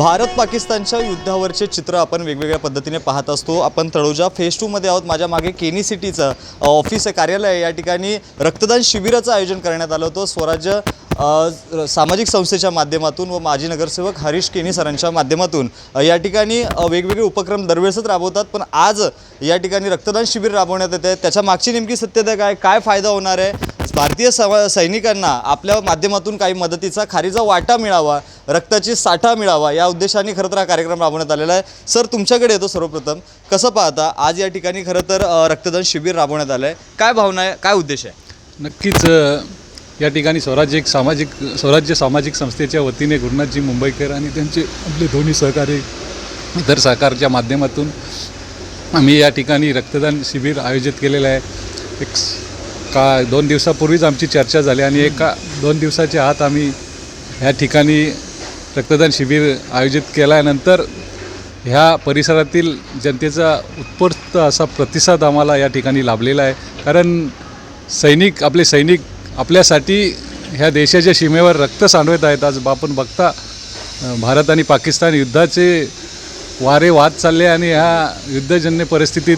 भारत पाकिस्तानच्या युद्धावरचे चित्र आपण वेगवेगळ्या पद्धतीने पाहत असतो. आपण तळोजा फेज टूमध्ये आहोत. माझ्या मागे केनी सिटीचं ऑफिस आहे कार्यालय आहे. या ठिकाणी रक्तदान शिबिराचं आयोजन करण्यात आलं होतं. स्वराज्य सामाजिक संस्थेच्या माध्यमातून व माजी नगरसेवक हरीश केनी सरांच्या माध्यमातून या ठिकाणी वेगवेगळे उपक्रम दरवेळेसच राबवतात. पण आज या ठिकाणी रक्तदान शिबिर राबवण्यात येते आहे. त्याच्या मागची नेमकी सत्यता काय? काय फायदा होणार आहे? भारतीय सव सैनिकांना आपल्या माध्यमातून काही मदतीचा खारीचा वाटा मिळावा रक्ताची साठा मिळावा या उद्देशाने खरं तर हा कार्यक्रम राबवण्यात आलेला आहे. सर तुमच्याकडे येतो सर्वप्रथम. कसं पाहता आज या ठिकाणी खरं तर रक्तदान शिबिर राबवण्यात आलं आहे काय भावना आहे काय उद्देश आहे? नक्कीच या ठिकाणी स्वराज्य एक सामाजिक स्वराज्य सामाजिक संस्थेच्या वतीने गुरुनाथजी मुंबईकर आणि त्यांचे आपले दोन्ही सहकारी इतर सहकारच्या माध्यमातून आम्ही या ठिकाणी रक्तदान शिबिर आयोजित केलेलं आहे. एक का दोन दिवसापूर्वीच आमची चर्चा झाली आणि एका दोन दिवसाच्या आत आम्ही ह्या ठिकाणी रक्तदान शिबिर आयोजित केल्यानंतर ह्या परिसरातील जनतेचा उत्स्फूर्त असा प्रतिसाद आम्हाला या ठिकाणी लाभलेला आहे. कारण सैनिक आपले सैनिक आपल्यासाठी ह्या देशाच्या सीमेवर रक्त सांडवत आहेत. आज आपण बघता भारत आणि पाकिस्तान युद्धाचे वारे वाहत चालले आणि ह्या युद्धजन्य परिस्थितीत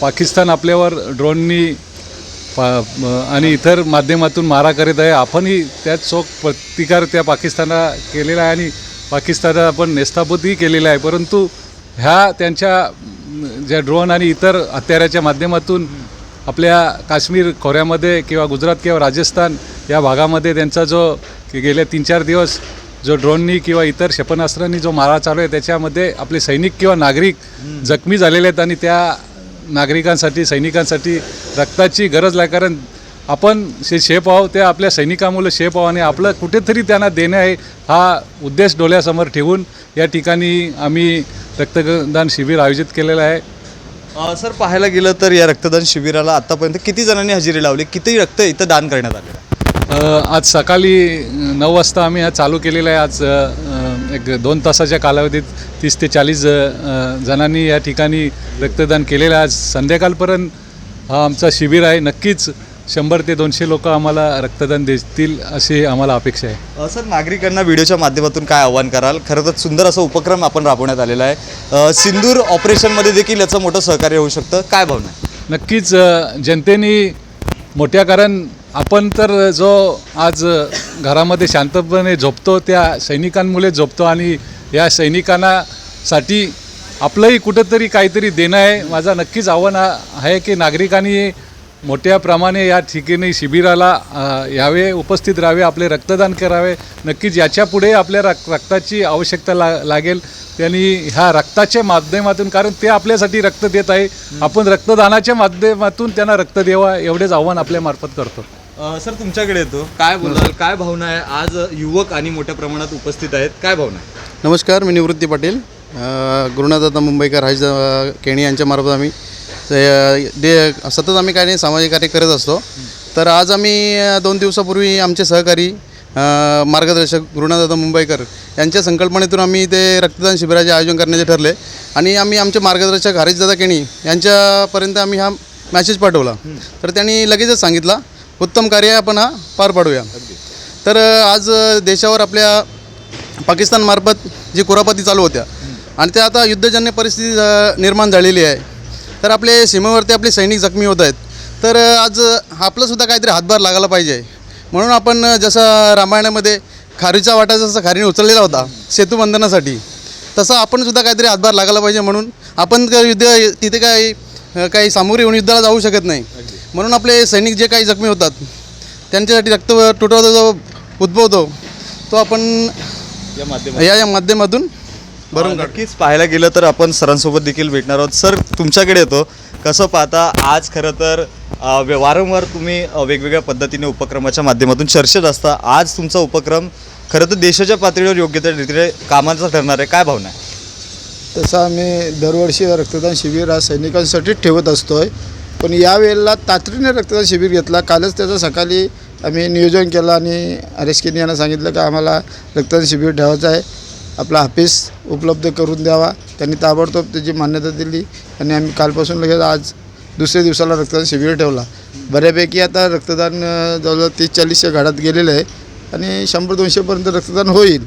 पाकिस्तान आपल्यावर ड्रोननी पा आणि इतर माध्यमातून मारा करीत आहे. आपणही त्यात चोख प्रतिकार त्या पाकिस्तानाला केलेला आहे आणि पाकिस्तानाला आपण नेस्तापूतही केलेला आहे. परंतु ह्या त्यांच्या ज्या ड्रोन आणि इतर हत्याराच्या माध्यमातून आपल्या काश्मीर खोऱ्यामध्ये किंवा गुजरात किंवा राजस्थान या भागामध्ये त्यांचा जो की गेले तीन चार दिवस जो ड्रोननी किंवा इतर क्षेपणास्त्रांनी जो मारा चालू आहे त्याच्यामध्ये आपले सैनिक किंवा नागरिक जखमी झालेले आहेत आणि त्या नागरिकांसाठी सैनिकांसाठी रक्ताची गरज आहे कारण आपण जे शेप आहोत ते आपल्या सैनिकामुळे शेप आहो आणि आपलं कुठेतरी त्यांना देणं आहे हा उद्देश डोळ्यासमोर ठेवून या ठिकाणी आम्ही रक्तदान शिबिर आयोजित केलेलं आहे. सर पाहायला गेलं तर या रक्तदान शिबिराला आतापर्यंत किती जणांनी हजेरी लावली? किती रक्त इथं दान करण्यात आहे? अ, आज सकाळी नऊ वाजता आम्ही हा चालू केलेला आहे. आज एक दोन तासाच्या कालावधीत तीस ते चाळीस जणांनी या ठिकाणी रक्तदान केलेलं आहे. आज संध्याकाळपर्यंत हा आमचा शिबिर आहे. नक्कीच शंभर ते दोनशे लोक आम्हाला रक्तदान देतील अशी आम्हाला अपेक्षा आहे. सर नागरिकांना व्हिडिओच्या माध्यमातून काय आव्हान कराल? खरं तर सुंदर असा उपक्रम आपण राबवण्यात आलेला आहे. सिंदूर ऑपरेशनमध्ये देखील याचं मोठं सहकार्य होऊ शकतं. काय भावना नक्कीच जनतेने मोठ्या कारण आपण तर जो आज घरामध्ये शांतपणे झोपतो त्या सैनिकांमुळे झोपतो आणि या सैनिकांना आपलंही कुठंतरी काहीतरी देणं आहे. माझा नक्कीच आव्हान आहे की नागरिकांनी मोठ्या प्रमाणे या ठिकाणी शिबिराला यावे उपस्थित राहावे आपले रक्तदान करावे. नक्कीच याच्यापुढे आपल्या रक रक्ताची आवश्यकता ला लागेल. त्यांनी ह्या रक्ताच्या माध्यमातून कारण ते आपल्यासाठी रक्त देत आहे. आपण रक्तदानाच्या माध्यमातून त्यांना रक्त द्यावा एवढेच आव्हान आपल्या मार्फत करतो. अ, सर तुमच्याकडे येतो. काय बोलाल? काय भावना आहे? आज युवक आणि मोठ्या प्रमाणात उपस्थित आहेत. काय भावना आहे? नमस्कार मी निवृत्ती पाटील. अ, मुंबईकर हज केणी यांच्या मार्फत आम्ही ते, दे सतत आम्ही काही नाही सामाजिक कार्य करत असतो. तर आज आम्ही अ, दोन दिवसापूर्वी आमचे सहकारी अ, मार्गदर्शक गुरुनाथदादा मुंबईकर यांच्या संकल्पनेतून आम्ही ते रक्तदान शिबिराचे आयोजन करण्याचे ठरले. आणि आम्ही आमचे मार्गदर्शक हरीशदादा केणी यांच्यापर्यंत आम्ही हा मॅसेज पाठवला. तर त्यांनी लगेचच सांगितला उत्तम कार्य आपण हा पार पाडूया. तर आज देशावर आपल्या पाकिस्तानमार्फत जी कुरापती चालू होत्या आणि त्या आता युद्धजन्य परिस्थिती निर्माण झालेली आहे. तर आपले सीमेवरती आपले सैनिक जखमी होत आहेत. तर आज आपलंसुद्धा काहीतरी हातभार लागायला पाहिजे. म्हणून आपण जसं रामायणामध्ये खारीचा वाटा जसा खारीने उचललेला होता सेतुबंधनासाठी तसं आपण सुद्धा काहीतरी हातभार लागायला पाहिजे म्हणून आपण युद्ध तिथे काही काही सामोरे येऊन युद्धाला जाऊ शकत नाही. म्हणून आपले सैनिक जे काही जखमी होतात त्यांच्यासाठी रक्त तुटवतो जो उद्भवतो तो आपण या माध्यमातून. या या माध्यमातून भरून नक्कीच पाहायला गेलं तर आपण सरांसोबत देखील भेटणार आहोत. सर तुमच्याकडे येतो. कसं पाहता आज खरं तर अ, वे- वारंवार तुम्ही अ, वेगवेगळ्या पद्धतीने उपक्रमाच्या माध्यमातून चर्चेत असता. आज तुमचा उपक्रम खरं तर देशाच्या पातळीवर योग्य त्या रीतीने कामाचा ठरणार आहे. काय भावना आहे? तसं आम्ही दरवर्षी रक्तदान शिबिर हा सैनिकांसाठीच ठेवत असतो आहे पण यावेळेला तातडीने रक्तदान शिबिर घेतला. कालच त्याचं सकाळी आम्ही नियोजन केलं आणि अरेस्किनी यांना सांगितलं की आम्हाला रक्तदान शिबिर ठेवायचं आहे. आपला ऑफिस उपलब्ध करून द्यावा. त्यांनी ताबडतोब त्याची मान्यता दिली आणि आम्ही कालपासून लगेच आज दुसऱ्या दिवसाला रक्तदान शिबिर ठेवला. बऱ्यापैकी आता रक्तदान जवळजवळ तीस चाळीसच्या घाटात गेलेलं आहे आणि शंभर दोनशेपर्यंत रक्तदान होईल.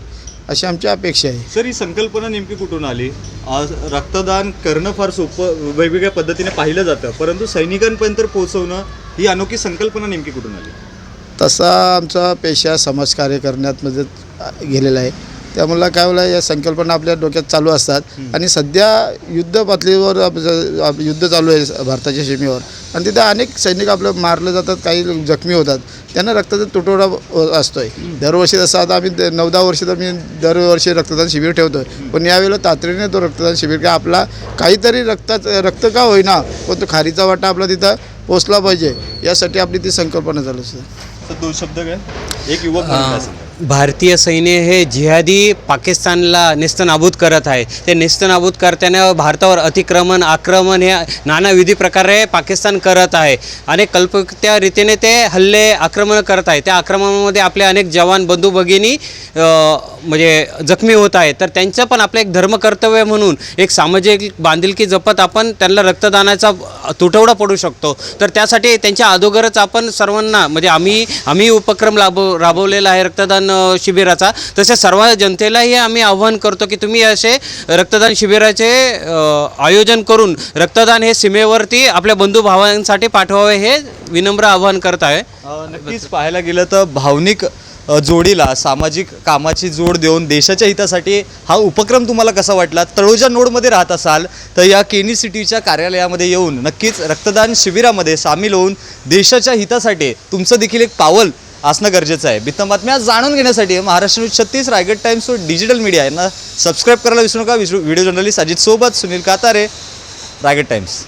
अशी आमची अपेक्षा आहे. सर ही संकल्पना नेमकी कुठून आली? आज रक्तदान करणं फार सोपं वेगवेगळ्या पद्धतीने पाहिलं जातं परंतु सैनिकांपर्यंत पोहोचवणं ही अनोखी संकल्पना नेमकी कुठून आली? तसा आमचा पेशा समाजकार्य करण्यात मदत गेलेला आहे. त्यामुळं काय होला या संकल्पना आपल्या डोक्यात चालू असतात. आणि सध्या युद्ध पातळीवर युद्ध चालू आहे भारताच्या सीमेवर. आणि तिथे अनेक सैनिक आपलं मारले जातात काही जखमी होतात. त्यांना रक्ताचा तुटवडा असतो आहे दरवर्षी जसं आता आम्ही द- नऊ दहा वर्ष तर मी दरवर्षी रक्तदान शिबिर ठेवतो आहे पण यावेळेला तातडीने तो रक्तदान शिबिर का आपला काहीतरी रक्तात रक्त का होईना पण तो खारीचा वाटा आपला तिथं पोचला पाहिजे. यासाठी आपली ती संकल्पना चालू असते तर दोन शब्द काय? एक युवक काय? भारतीय सैन्य हे जिहादी पाकिस्तानला नेस्तनाबूत करत आहे. ते नेस्तनाबूत करताना भारतावर अतिक्रमण आक्रमण हे नानाविधी प्रकारे पाकिस्तान करत आहे. आणि कल्पकत्या रीतीने ते हल्ले आक्रमण करत आहे. त्या आक्रमणामध्ये आपले अनेक जवान बंधू भगिनी म्हणजे जखमी होत आहेत. तर त्यांचं पण आपलं एक धर्मकर्तव्य म्हणून एक सामाजिक बांधिलकी जपत आपण त्यांना रक्तदानाचा तुटवडा पडू शकतो. तर त्यासाठी त्यांच्या अगोदरच आपण सर्वांना म्हणजे आम्ही आम्ही उपक्रम राबव राबवलेला आहे रक्तदान रक्तदान शिबिराचा. तसे सर्व जनतेलाही आम्ही आव्हान करतो की तुम्ही असे रक्तदान शिबिराचे आयोजन करून रक्तदान हे सीमेवरती आपल्या बंधू भावांसाठी पाठवावे हे विनम्र आव्हान करत आहे. नक्कीच पाहायला गेलं तर भावनिक जोडीला सामाजिक कामाची जोड देऊन देशाच्या हितासाठी हा उपक्रम तुम्हाला कसा वाटला? तळोजा नोडमध्ये राहत असाल तर या केनी सिटीच्या कार्यालयामध्ये येऊन नक्कीच रक्तदान शिबिरामध्ये सामील होऊन देशाच्या हितासाठी तुमचं देखील एक पावल असणं गरजेचं आहे. बित्तम बातम्या जाणून घेण्यासाठी महाराष्ट्र न्यूज छत्तीस रायगड टाइम्स व डिजिटल मीडिया यांना सबस्क्राईब करायला विसरू नका. व्हिडिओ जर्नलिस्ट अजित सोबत सुनील कातारे रायगड टाइम्स.